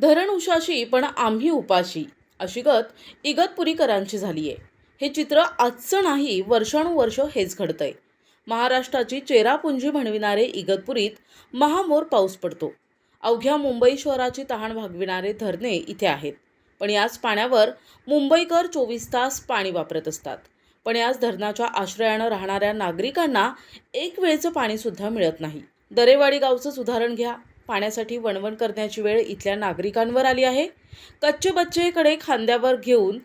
धरण उशाशी पण आम्ही उपाशी. अशी गत इगतपुरीकरांची झाली आहे हे चित्र आजचं नाही वर्षानुवर्ष हेच घडतंय. महाराष्ट्राची चेरापुंजी म्हणविणारे इगतपुरीत महामोर पाऊस पडतो. अवघ्या मुंबई शहराची तहान भागविणारे धरणे इथे आहेत. पण याच पाण्यावर मुंबईकर चोवीस तास पाणी वापरत असतात. पण याच धरणाच्या आश्रयानं राहणाऱ्या नागरिकांना एक वेळचं पाणीसुद्धा मिळत नाही. दरेवाडी गावचंच उदाहरण घ्या. पाण्यासाठी वणवण करण्याची वेळ इथल्या नागरिकांवर आली आहे. कच्चे बच्चेकडे खांद्यावर घेऊन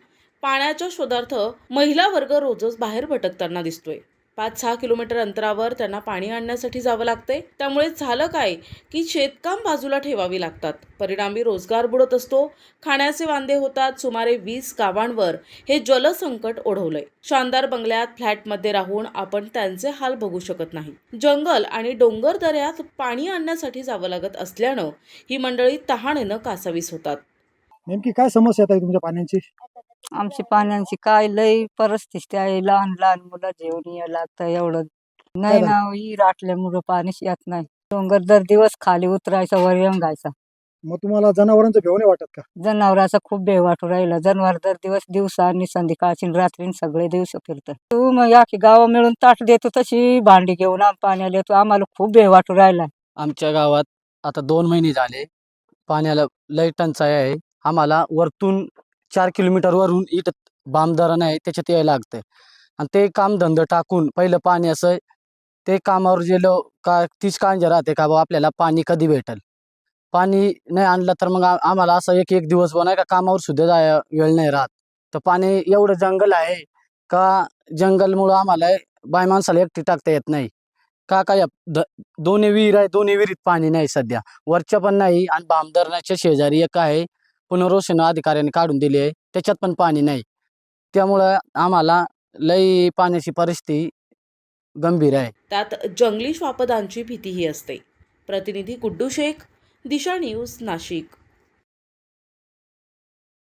पाण्याच्या शोधार्थ महिला वर्ग रोजच बाहेर भटकताना दिसतोय. पाच सहा किलोमीटर अंतरावर त्यांना पाणी आणण्यासाठी जावं लागतंय. त्यामुळे झालं काय की शेतकाम बाजूला ठेवावी लागतात. परिणामी रोजगार बुडत असतो. खाण्याचे वांदे होतात. सुमारे वीस गावांवर हे जलसंकट ओढवलंय. शानदार बंगल्यात फ्लॅटमध्ये राहून आपण त्यांचे हाल बघू शकत नाही. जंगल आणि डोंगर दऱ्यात पाणी आणण्यासाठी जावं लागत असल्यानं ही मंडळी तहानेनं कासावीस होतात. नेमकी काय समस्या आहे तुमच्या पाण्याची? आमची पाण्याची काय लई परिस्थिती आहे. लहान लहान मुलं जेवण यायला लागतं एवढं. नाही. ना विहीर आटल्यामुळं पाणीच येत नाही. डोंगर दर दिवस खाली उतरायचा वर यंगायचा मग तुम्हाला जनावरांचं भेव नाही वाटत का? जनावराचा खूप भेव वाटू राहिला. जनावर दर दिवस दिवसा आणि संध्याकाळची आणि रात्री सगळे दिवस फिरतं तू मग या की गावा मिळून ताट देतो तशी भांडी घेऊन आम पाण्याला येतो आम्हाला खूप भेव वाटू राहिला. आमच्या गावात आता दोन महिने झाले. पाण्याला लय टंचाई आहे. आम्हाला वरतून चार किलोमीटरवरून इथं बाम धरण आहे त्याच्यात यायला लागतंय. आणि ते काम धंदा टाकून पहिलं पाणी असं ते कामावर गेलो का तीच काळजी राहते का बा आपल्याला पाणी कधी भेटल? पाणी नाही आणलं तर मग आम्हाला असं एक एक दिवस बनाय का कामावर सुद्धा जाय वेळ नाही राहत. तर पाणी एवढं जंगल आहे का जंगलमुळं आम्हाला बाय माणसाला एकटी टाकता येत नाही. का काय द- दोन्ही विहीर आहे दोन्ही विहिरीत पाणी नाही सध्या. वरच्या पण नाही आणि बामधरणाच्या शेजारी एक आहे. पुनर्वसन अधिकाऱ्याने काढून दिली आहे. त्याच्यात पण पाणी नाही. त्यामुळं आम्हाला लई पाण्याची परिस्थिती गंभीर आहे. त्यात जंगली श्वापदांची भीतीही असते. प्रतिनिधी गुड्डू शेख दिशा न्यूज नाशिक.